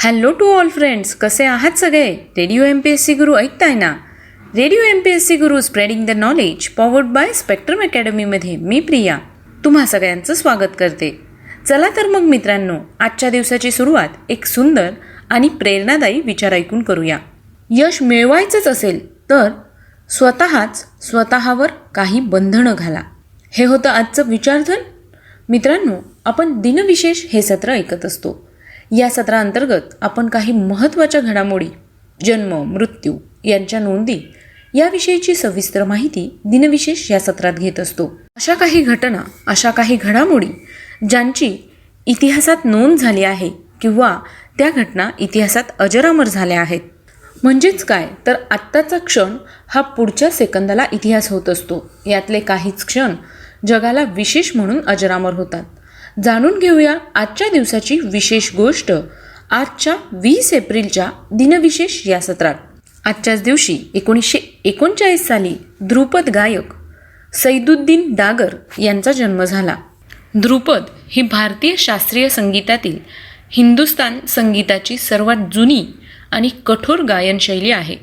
Hello to all friends कसे आहात सगळे? Radio M P S C Guru ऐकताय ना? Radio M P S C Guru spreading the knowledge powered by Spectrum अकॅडमीमध्ये मी प्रिया. तुम्हा सगळ्यांचं स्वागत करते. चला तर मग मित्रांनो आजच्या दिवसाची सुरुवात एक सुंदर आणि प्रेरणादायी विचार ऐकून करूया. यश मिळवायचंच असेल तर स्वतःच स्वतःवर काही बंधनं घाला. हे होतं आजचं विचारधन. मित्रांनो आपण दिनविशेष हे सत्र ऐकत असतो. या सत्राअंतर्गत आपण काही महत्त्वाच्या घडामोडी जन्म मृत्यू यांच्या नोंदी याविषयीची सविस्तर माहिती दिनविशेष या सत्रात घेत असतो. अशा काही घटना अशा काही घडामोडी ज्यांची इतिहासात नोंद झाली आहे किंवा त्या घटना इतिहासात अजरामर झाल्या आहेत. म्हणजेच काय? तर आत्ताचा क्षण हा पुढच्या सेकंदाला इतिहास होत असतो. यातले काहीच क्षण जगाला विशेष म्हणून अजरामर होतात. जाणून घेऊया आजच्या दिवसाची विशेष गोष्ट. आजच्या वीस एप्रिलच्या दिनविशेष या सत्रात. आजच्याच दिवशी एकोणीसशे एकोणचाळीस साली ध्रुपद गायक सैदुद्दीन डागर यांचा जन्म झाला. ध्रुपद ही भारतीय शास्त्रीय संगीतातील हिंदुस्तान संगीताची सर्वात जुनी आणि कठोर गायनशैली आहे.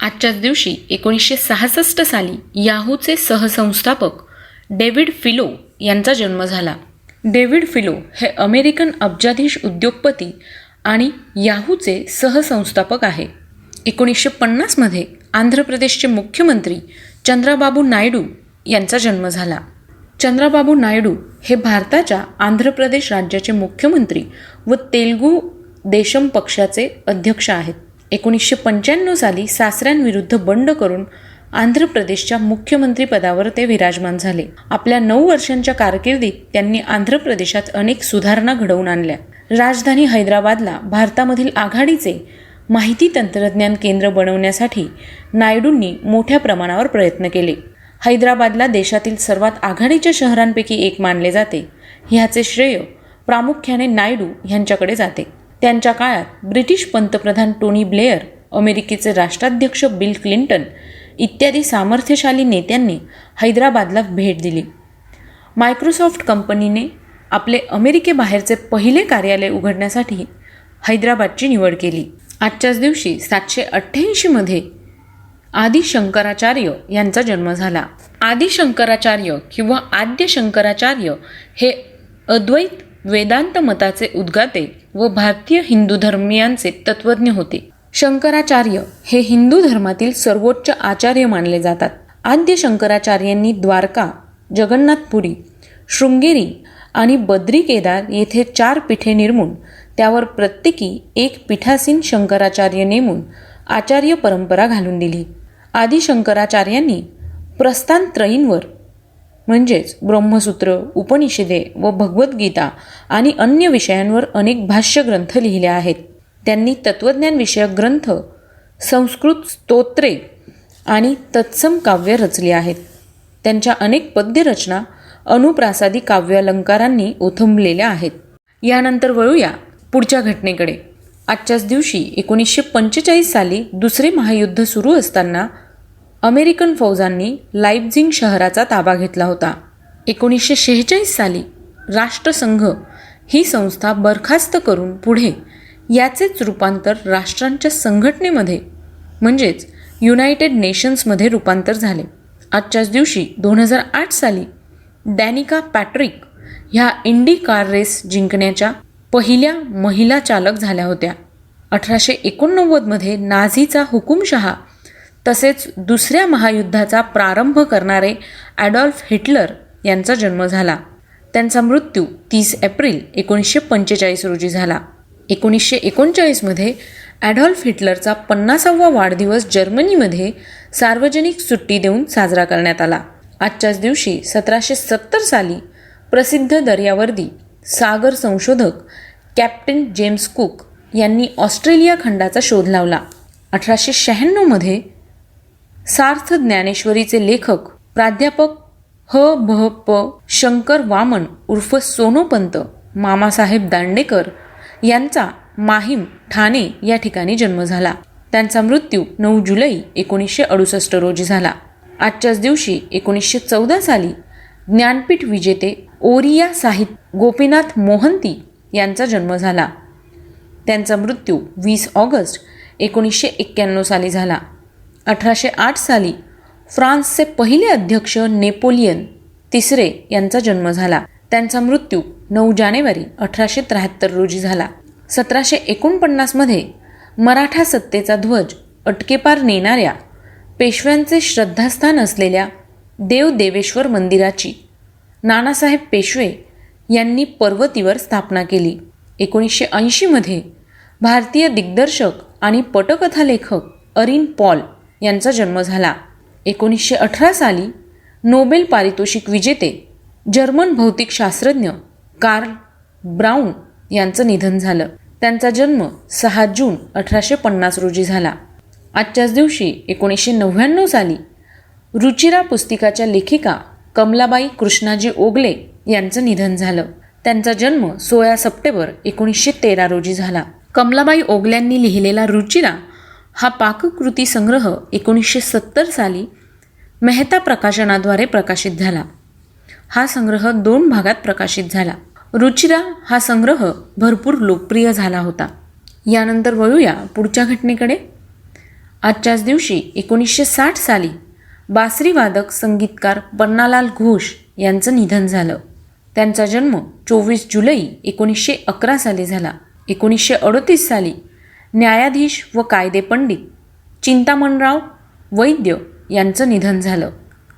आजच्याच दिवशी एकोणीसशे सहासष्ट साली याहूचे सहसंस्थापक डेव्हिड फिलो यांचा जन्म झाला. डेव्हिड फिलो हे अमेरिकन अब्जाधीश उद्योगपती आणि याहूचे सहसंस्थापक आहे. एकोणीसशे पन्नासमध्ये आंध्र प्रदेशचे मुख्यमंत्री चंद्राबाबू नायडू यांचा जन्म झाला. चंद्राबाबू नायडू हे भारताच्या आंध्र प्रदेश राज्याचे मुख्यमंत्री व तेलगू देशम पक्षाचे अध्यक्ष आहेत. एकोणीसशे पंच्याण्णव साली सासऱ्यांविरुद्ध बंड करून आंध्र प्रदेशच्या मुख्यमंत्रीपदावर ते विराजमान झाले. आपल्या नऊ वर्षांच्या कारकिर्दीत त्यांनी आंध्र प्रदेशात अनेक सुधारणा घडवून आणल्या. राजधानी हैदराबादला भारतामधील आघाडीचे माहिती तंत्रज्ञान केंद्र बनवण्यासाठी नायडूंनी मोठ्या प्रमाणावर प्रयत्न केले. हैदराबादला देशातील सर्वात आघाडीच्या शहरांपैकी एक मानले जाते. ह्याचे श्रेय प्रामुख्याने नायडू यांच्याकडे जाते. त्यांच्या काळात ब्रिटिश पंतप्रधान टोनी ब्लेअर अमेरिकेचे राष्ट्राध्यक्ष बिल क्लिंटन इत्यादी सामर्थ्यशाली नेत्यांनी हैदराबादला भेट दिली. मायक्रोसॉफ्ट कंपनीने आपले अमेरिकेबाहेरचे पहिले कार्यालय उघडण्यासाठी हैदराबादची निवड केली. आजच्याच दिवशी सातशे अठ्ठ्याऐंशीमध्ये आदि शंकराचार्य यांचा जन्म झाला. आदि शंकराचार्य किंवा आद्य शंकराचार्य हे अद्वैत वेदांत मताचे उद्गाते व भारतीय हिंदू धर्मियांचे तत्त्वज्ञ होते. शंकराचार्य हे हिंदू धर्मातील सर्वोच्च आचार्य मानले जातात. आद्य शंकराचार्यांनी द्वारका जगन्नाथपुरी शृंगेरी आणि बद्री केदार येथे चार पीठे निर्मून त्यावर प्रत्येकी एक पीठासीन शंकराचार्य नेमून आचार्य परंपरा घालून दिली. आदी शंकराचार्यांनी प्रस्थानत्रयींवर म्हणजेच ब्रह्मसूत्र उपनिषदे व भगवद्गीता आणि अन्य विषयांवर अनेक भाष्य ग्रंथ लिहिले आहेत. त्यांनी तत्त्वज्ञानविषयक ग्रंथ संस्कृत स्तोत्रे आणि तत्सम काव्य रचली आहेत. त्यांच्या अनेक पद्यरचना अनुप्रासादी काव्यालंकारांनी ओथंबलेल्या आहेत. यानंतर वळूया पुढच्या घटनेकडे. आजच्याच दिवशी एकोणीसशे पंचेचाळीस साली दुसरे महायुद्ध सुरू असताना अमेरिकन फौजांनी लाईपझिंग शहराचा ताबा घेतला होता. एकोणीसशे शेहेचाळीस साली राष्ट्रसंघ ही संस्था बरखास्त करून पुढे याचेच रूपांतर राष्ट्रांच्या संघटनेमध्ये म्हणजेच युनायटेड नेशन्समध्ये रूपांतर झाले. आजच्याच दिवशी दोन हजार आठ साली डॅनिका पॅट्रिक ह्या इंडी कार रेस जिंकण्याच्या पहिल्या महिला चालक झाल्या होत्या. अठराशे एकोणनव्वदमध्ये नाझीचा हुकुमशहा तसेच दुसऱ्या महायुद्धाचा प्रारंभ करणारे ॲडॉल्फ हिटलर यांचा जन्म झाला. त्यांचा मृत्यू तीस एप्रिल एकोणीसशे पंचेचाळीस रोजी झाला. एकोणीसशे एकोणचाळीसमध्ये ॲडॉल्फ हिटलरचा पन्नासावा वाढदिवस जर्मनीमध्ये सार्वजनिक सुट्टी देऊन साजरा करण्यात आला. आजच्याच दिवशी सतराशे सत्तर साली प्रसिद्ध दर्यावर्दी सागर संशोधक कॅप्टन जेम्स कुक यांनी ऑस्ट्रेलिया खंडाचा शोध लावला. अठराशे शहाण्णवमध्ये सार्थ ज्ञानेश्वरीचे लेखक प्राध्यापक ह. भ. प. शंकर वामन उर्फ सोनोपंत मामासाहेब दांडेकर यांचा माहीम ठाणे या ठिकाणी जन्म झाला. त्यांचा मृत्यू नऊ जुलै एकोणीसशे अडुसष्ट रोजी झाला. आजच्याच दिवशी एकोणीसशे चौदा साली ज्ञानपीठ विजेते ओरिया साहित्य गोपीनाथ मोहंती यांचा जन्म झाला. त्यांचा मृत्यू वीस ऑगस्ट एकोणीसशे एक्क्याण्णव साली झाला. अठराशे आठ साली फ्रान्सचे पहिले अध्यक्ष नेपोलियन तिसरे यांचा जन्म झाला. त्यांचा मृत्यू नऊ जानेवारी अठराशे त्र्याहत्तर रोजी झाला. सतराशे एकोणपन्नासमध्ये मराठा सत्तेचा ध्वज अटकेपार नेणाऱ्या पेशव्यांचे श्रद्धास्थान असलेल्या देव देवेश्वर मंदिराची नानासाहेब पेशवे यांनी पर्वतीवर स्थापना केली. एकोणीसशे ऐंशीमध्ये भारतीय दिग्दर्शक आणि पटकथा लेखक अरिन पॉल यांचा जन्म झाला. एकोणीसशे अठरा साली नोबेल पारितोषिक विजेते जर्मन भौतिकशास्त्रज्ञ कार्ल ब्राऊन यांचं निधन झालं. त्यांचा जन्म सहा जून अठराशे पन्नास रोजी झाला. आजच्याच दिवशी एकोणीसशे नव्याण्णव साली रुचिरा पुस्तिकाच्या लेखिका कमलाबाई कृष्णाजी ओगले यांचं निधन झालं. त्यांचा जन्म सोळा सप्टेंबर एकोणीसशे तेरा रोजी झाला. कमलाबाई ओगल्यांनी लिहिलेला रुचिरा हा पाककृती संग्रह एकोणीसशे सत्तर साली मेहता प्रकाशनाद्वारे प्रकाशित झाला. हा संग्रह दोन भागात प्रकाशित झाला. रुचिरा हा संग्रह भरपूर लोकप्रिय झाला होता. यानंतर वळूया पुढच्या घटनेकडे. आजच्याच दिवशी एकोणीसशे साठ साली बासरीवादक संगीतकार पन्नालाल घोष यांचं निधन झालं. त्यांचा जन्म चोवीस जुलै एकोणीसशे अकरा साली झाला. एकोणीसशे अडतीस साली न्यायाधीश व कायदे पंडित चिंतामणराव वैद्य यांचं निधन झालं.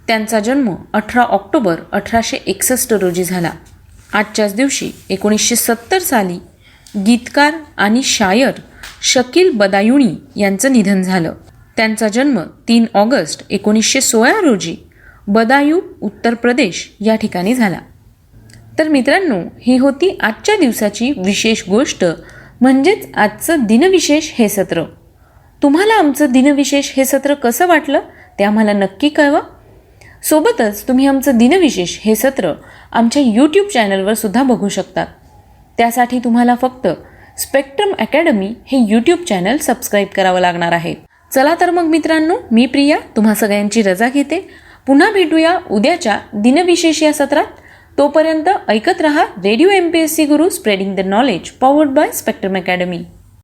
त्यांचा जन्म अठरा ऑक्टोबर अठराशे एकसष्ट रोजी झाला. आजच्याच दिवशी एकोणीसशे सत्तर साली गीतकार आणि शायर शकील बदायुणी यांचं निधन झालं. त्यांचा जन्म तीन ऑगस्ट एकोणीसशे सोळा रोजी बदायू उत्तर प्रदेश या ठिकाणी झाला. तर मित्रांनो ही होती आजच्या दिवसाची विशेष गोष्ट म्हणजेच आजचं दिनविशेष हे सत्र. तुम्हाला आमचं दिनविशेष हे सत्र कसं वाटलं ते आम्हाला नक्की कळवा. सोबतच तुम्ही आमचं दिनविशेष हे सत्र आमच्या यूट्यूब चॅनलवर सुद्धा बघू शकतात त्यासाठी तुम्हाला फक्त स्पेक्ट्रम अकॅडमी हे यूट्यूब चॅनल सबस्क्राईब करावं लागणार आहे. चला तर मग मित्रांनो मी प्रिया तुम्हा सगळ्यांची रजा घेते. पुन्हा भेटूया उद्याच्या दिनविशेष या सत्रात. तोपर्यंत ऐकत रहा radio M P S C Guru spreading the knowledge powered by Spectrum Academy